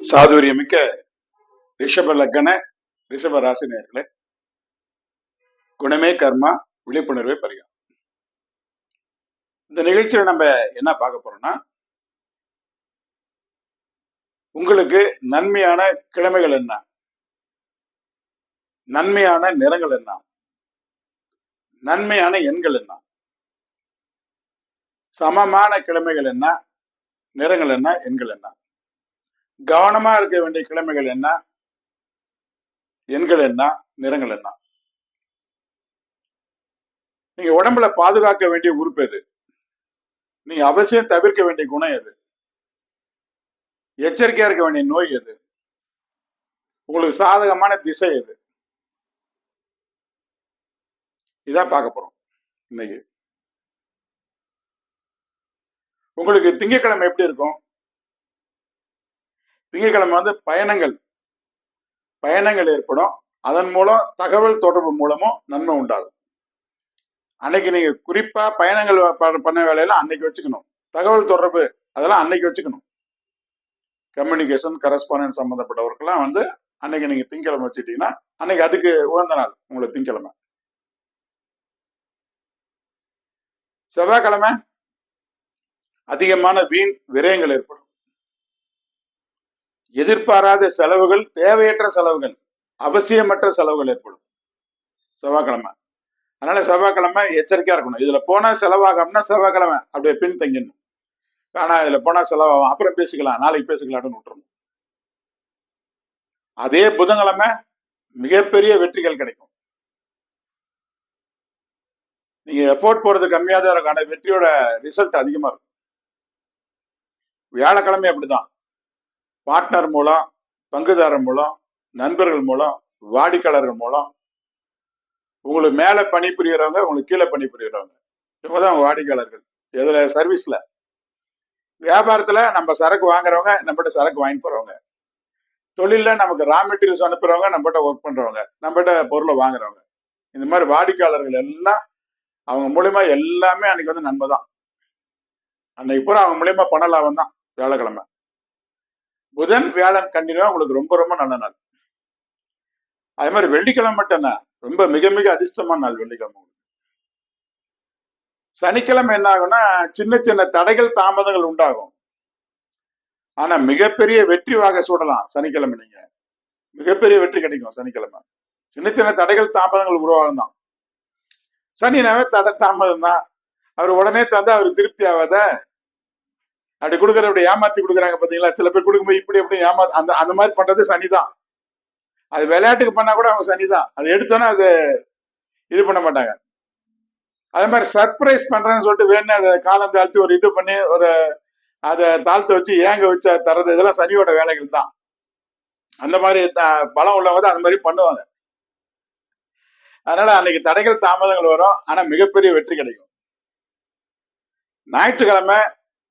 சாதுரியமிக்க ரிஷப லக்கண ரிஷப ராசி நேர்களே குணமே கர்மா விழிப்புணர்வு பரிகாரம். இந்த நிகழ்ச்சியில நம்ம என்ன பார்க்க போறோம்னா உங்களுக்கு நன்மையான கிழமைகள் என்ன? நன்மையான நிறங்கள் என்ன? நன்மையான எண்கள் என்ன? சமமான கிழமைகள் என்ன? நிறங்கள் என்ன? எண்கள் என்ன? கவனமா இருக்க வேண்டிய கிழமைகள் என்ன? எண்கள் என்ன? நிறங்கள் என்ன? நீங்க உடம்புல பாதுகாக்க வேண்டிய உறுப்பு எது? நீங்க அவசியம் தவிர்க்க வேண்டிய குணம் எது? எச்சரிக்கையா இருக்க வேண்டிய நோய் எது? உங்களுக்கு சாதகமான திசை எது? இதான் பார்க்க போறோம் இன்னைக்கு. உங்களுக்கு திங்கட்கிழமை எப்படி இருக்கும்? திங்கட்கிழமை வந்து பயணங்கள். பயணங்கள் ஏற்படும். அதன் மூலம் தகவல் தொடர்பு மூலமும் நன்மை உண்டாகும். அன்னைக்கு நீங்க குறிப்பா பயணங்கள் பண்ண வேலையெல்லாம் அன்னைக்கு வச்சுக்கணும். தகவல் தொடர்பு அதெல்லாம் அன்னைக்கு வச்சுக்கணும். கம்யூனிகேஷன் கரஸ்பாண்டன்ஸ் சம்மந்தப்பட்டவருக்கெல்லாம் வந்து அன்னைக்கு நீங்க திங்கக்கிழமை வச்சுட்டீங்கன்னா அன்னைக்கு அதுக்கு உகந்த நாள் உங்களுக்கு திங்கக்கிழமை செவ்வாய்க்கிழமை அதிகமான வீண் விரயங்கள் ஏற்படும். எதிர்பாராத செலவுகள் தேவையற்ற செலவுகள் அவசியமற்ற செலவுகள் ஏற்படும். செவ்வாய்க்கிழமை. அதனால செவ்வாய்க்கிழமை எச்சரிக்கையா இருக்கணும். இதுல போனா செலவாகும்னா செவ்வாய்க்கிழமை அப்படியே பின் தங்கிடணும் ஆனா இதுல போனா செலவாகும் அப்புறம் பேசிக்கலாம் நாளைக்கு பேசிக்கலாம்னு விட்டுறணும். அதே புதன்கிழமை மிகப்பெரிய வெற்றிகள் கிடைக்கும். நீங்க எஃபோர்ட் போறது கம்மியா தான் இருக்கும். ஆனா வெற்றியோட ரிசல்ட் அதிகமா இருக்கும். வியாழக்கிழமை அப்படிதான். பார்ட்னர் மூலம் பங்குதாரர் மூலம் நண்பர்கள் மூலம் வாடிக்கையாளர்கள் மூலம் உங்களுக்கு மேல பணிபுரியறவங்க உங்களுக்கு கீழே பணிபுரியறவங்க இவங்க தான் வாடிக்கையாளர்கள். எதுல சர்வீஸ்ல வியாபாரத்துல நம்ம சரக்கு வாங்குறவங்க நம்மகிட்ட சரக்கு வாங்கி போறவங்க. தொழிலில் நமக்கு ரா மெட்டீரியல்ஸ் அனுப்புறவங்க நம்மகிட்ட ஒர்க் பண்றவங்க நம்மகிட்ட பொருளை வாங்குறவங்க. இந்த மாதிரி வாடிக்கையாளர்கள் எல்லாம் அவங்க மூலியமா எல்லாமே அன்னைக்கு வந்து நன்மை தான் அன்னைக்கு பூரா அவங்க மூலியமா பண லாபம் தான் வியாழக்கிழமை. புதன் வியாழன் கண்டினியூவா உங்களுக்கு ரொம்ப ரொம்ப நல்ல நாள். அதே மாதிரி வெள்ளிக்கிழமை மட்டும் என்ன ரொம்ப மிக மிக அதிர்ஷ்டமான நாள் வெள்ளிக்கிழமை சனிக்கிழமை என்ன ஆகும்னா சின்ன சின்ன தடைகள் தாமதங்கள் உண்டாகும். ஆனா மிகப்பெரிய வெற்றி வாக சூடலாம் சனிக்கிழமை நீங்க. மிகப்பெரிய வெற்றி கிடைக்கும் சனிக்கிழமை. சின்ன சின்ன தடைகள் தாமதங்கள் உருவாகும் தான் சனினாவே தடை தாமதம் தான் அவர் உடனே தந்தா அவர் திருப்தி ஆகாத அப்படி கொடுக்கறத ஏமாத்தி கொடுக்குறாங்க பாத்தீங்களா? சில பேர் கொடுக்கும்போது இப்படி எப்படி ஏமா அந்த அந்த மாதிரி பண்றது சனிதான். அது விளையாட்டுக்கு பண்ணா கூட அவங்க சனிதான். அது எடுத்தோன்னா அது இது பண்ண மாட்டாங்க. அதே மாதிரி சர்ப்ரைஸ் பண்றேன்னு சொல்லிட்டு வேணும் அதை காலம் தாழ்த்தி ஒரு இது பண்ணி ஒரு அதை தாழ்த்த வச்சு ஏங்க வச்சு தர்றது இதெல்லாம் சனியோட வேலைகள் தான். அந்த மாதிரி பலம் உள்ளவங்க தான் அந்த மாதிரி பண்ணுவாங்க. அதனால அன்னைக்கு தடைகள் தாமதங்கள் வரும். ஆனா மிகப்பெரிய வெற்றி கிடைக்கும். ஞாயிற்றுக்கிழமை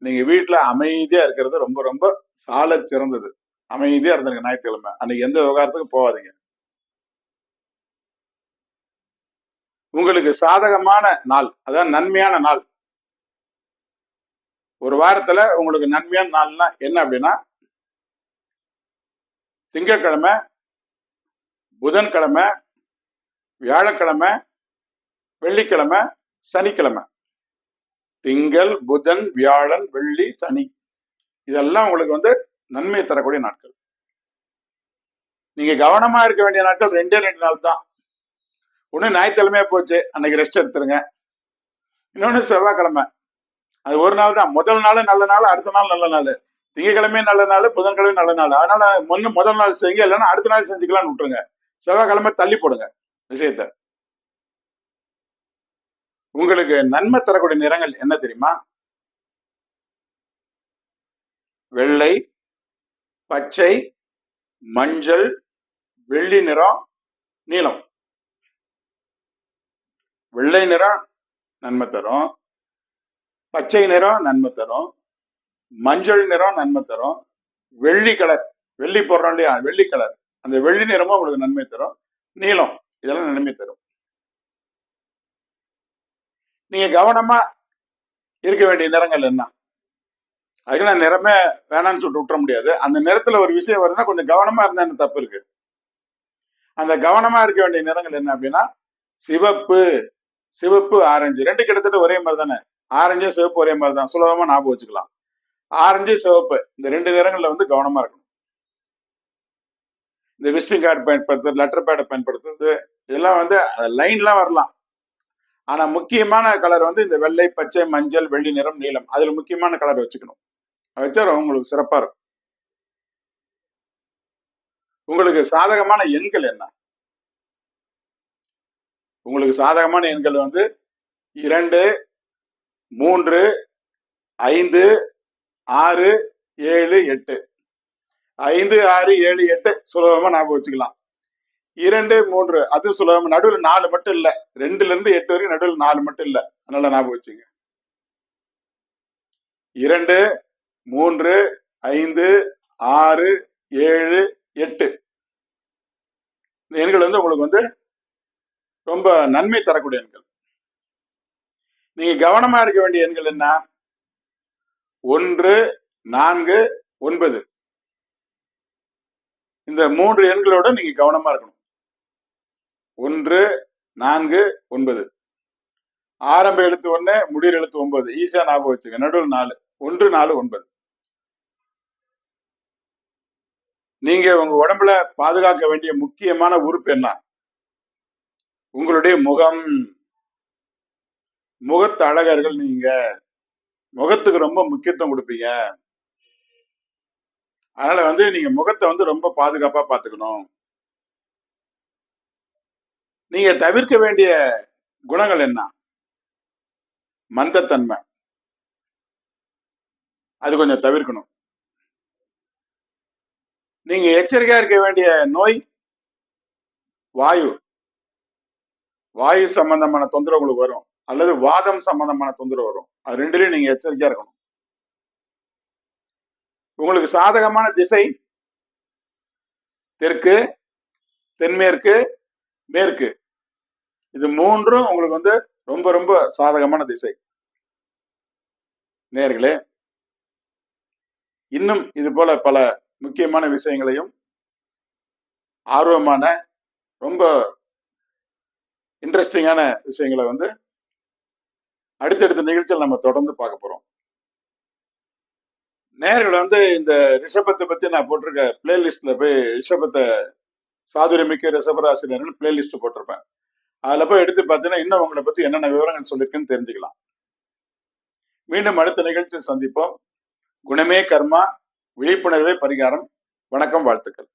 நீங்க வீட்டுல அமைதியா இருக்கிறது ரொம்ப ரொம்ப சால சிறந்தது. அமைதியா இருந்திருங்க ஞாயிற்றுக்கிழமை. அன்னைக்கு எந்த விவகாரத்துக்கும் போகாதீங்க. உங்களுக்கு சாதகமான நாள் அதான் நன்மையான நாள். ஒரு வாரத்துல உங்களுக்கு நன்மையான நாள்னா என்ன அப்படின்னா திங்கட்கிழமை புதன்கிழமை வியாழக்கிழமை வெள்ளிக்கிழமை சனிக்கிழமை. திங்கள் புதன் வியாழன் வெள்ளி சனி. இதெல்லாம் உங்களுக்கு வந்து நன்மை தரக்கூடிய நாட்கள். நீங்க கவனமா இருக்க வேண்டிய நாட்கள் ரெண்டே ரெண்டு நாள் தான். ஒண்ணு ஞாயிற்றுக்கிழமையா போச்சு அன்னைக்கு ரெஸ்ட் எடுத்துருங்க. இன்னொன்னு செவ்வாய்க்கிழமை. அது ஒரு நாள் தான். முதல் நாள் நல்ல நாள் அடுத்த நாள் நல்ல நாள். திங்கக்கிழமையும் நல்ல நாள் புதன்கிழமை நல்ல நாள். அதனால முன்ன முதல் நாள் செய்யுங்க இல்லைன்னா அடுத்த நாள் செஞ்சுக்கலாம்னு விட்டுருங்க. செவ்வாய்க்கிழமை தள்ளி போடுங்க விஷயத்த. உங்களுக்கு நன்மை தரக்கூடிய நிறங்கள் என்ன தெரியுமா? வெள்ளை பச்சை மஞ்சள் வெள்ளி நிறம் நீலம். வெள்ளை நிறம் நன்மை தரும். பச்சை நிறம் நன்மை தரும். மஞ்சள் நிறம் நன்மை தரும். வெள்ளி கலர் வெள்ளி போடுறோம் இல்லையா? வெள்ளி கலர். அந்த வெள்ளி நிறமும் உங்களுக்கு நன்மை தரும். நீளம் இதெல்லாம் நன்மை தரும். நீங்க கவனமா இருக்க வேண்டிய நிறங்கள் என்ன? அதுக்கு நான் நிறமே வேணாம்னு சொல்லிட்டு விட்டுற முடியாது. அந்த நிறத்துல ஒரு விஷயம் வருதுன்னா கொஞ்சம் கவனமா இருந்தா என்ன தப்பு இருக்கு? அந்த கவனமா இருக்க வேண்டிய நிறங்கள் என்ன அப்படின்னா சிவப்பு சிவப்பு ஆரஞ்சு. ரெண்டு கிட்டத்தட்ட ஒரே மாதிரி தானே? ஆரஞ்சு சிவப்பு ஒரே மாதிரி தான். சுலபமா ஞாபகம் வச்சுக்கலாம். ஆரஞ்சு சிவப்பு. இந்த ரெண்டு நிறங்கள்ல வந்து கவனமா இருக்கணும். இந்த விசிட்டிங் கார்டு பயன்படுத்துறது லெட்டர் பேடை பயன்படுத்துறது இதெல்லாம் வந்து லைன்லாம் வரலாம். ஆனா முக்கியமான கலர் வந்து இந்த வெள்ளை பச்சை மஞ்சள் வெள்ளி நிறம் நீளம் அதுல முக்கியமான கலர் வச்சுக்கணும். வச்சா உங்களுக்கு சிறப்பா இருக்கும். உங்களுக்கு சாதகமான எண்கள் என்ன? உங்களுக்கு சாதகமான எண்கள் வந்து இரண்டு மூன்று ஐந்து ஆறு ஏழு எட்டு. ஐந்து ஆறு ஏழு எட்டு சுலபமா ஞாபகம் வச்சுக்கலாம். இரண்டு மூன்று. அது சுலபமா நடுவில் நாலு மட்டும் இல்ல. ரெண்டுல இருந்து எட்டு வரைக்கும் நடுவில் நாலு மட்டும் இல்ல. அதனால ஞாபகம் வச்சுங்க. இரண்டு மூன்று ஐந்து ஆறு ஏழு எட்டு. இந்த எண்கள் வந்து உங்களுக்கு வந்து ரொம்ப நன்மை தரக்கூடிய எண்கள். நீங்க கவனமா இருக்க வேண்டிய எண்கள் என்ன? ஒன்று நான்கு ஒன்பது. இந்த மூன்று எண்களோட நீங்க கவனமா இருக்கணும். ஒன்று நான்கு ஒன்பது. ஆரம்ப எழுத்து ஒண்ணு முடிவு எழுத்து ஒன்பது. ஈஸியா ஞாபகம் வச்சுங்க நடுவில் நாலு. ஒன்று நாலு ஒன்பது. நீங்க உங்க உடம்புல பாதுகாக்க வேண்டிய முக்கியமான உறுப்பு என்ன? உங்களுடைய முகம். முகத்து அழகர்கள் நீங்க. முகத்துக்கு ரொம்ப முக்கியத்துவம் கொடுப்பீங்க. அதனால வந்து நீங்க முகத்தை வந்து ரொம்ப பாதுகாப்பா பாத்துக்கணும் நீங்க தவிர்க்க வேண்டிய குணங்கள் என்ன? மந்தத்தன்மை. அது கொஞ்சம் தவிர்க்கணும். நீங்க எச்சரிக்கையா இருக்க வேண்டிய நோய்? வாயு. வாயு சம்பந்தமான தொந்தரவு உங்களுக்கு வரும். அல்லது வாதம் சம்பந்தமான தொந்தரவு வரும். அது ரெண்டுலயும் நீங்க எச்சரிக்கையா இருக்கணும். உங்களுக்கு சாதகமான திசை? தெற்கு தென்மேற்கு மேற்கு. இது மூன்றும் உங்களுக்கு வந்து ரொம்ப ரொம்ப சாதகமான திசை. நேர்களே இன்னும் இது போல பல முக்கியமான விஷயங்களையும் ஆர்வமான ரொம்ப இன்ட்ரெஸ்டிங்கான விஷயங்களை வந்து அடுத்தடுத்த நிகழ்ச்சியில் நம்ம தொடர்ந்து பார்க்க போறோம். நேர்கள் வந்து இந்த ரிஷபத்தை பத்தி நான் போட்டிருக்க பிளேலிஸ்ட்ல போய் ரிஷபத்தை சாதுரியமிக்க ரிஷபராசினியர்கள் பிளேலிஸ்ட் போட்டிருப்பேன். அதுல போய் எடுத்து பார்த்தீங்கன்னா இன்னும் உங்களை பத்தி என்னென்ன விவரங்கள் சொல்லியிருக்குன்னு தெரிஞ்சுக்கலாம். மீண்டும் அடுத்த நிகழ்ச்சியில் சந்திப்போம். குணமே கர்மா விழிப்புணர்வே பரிகாரம். வணக்கம் வாழ்த்துக்கள்.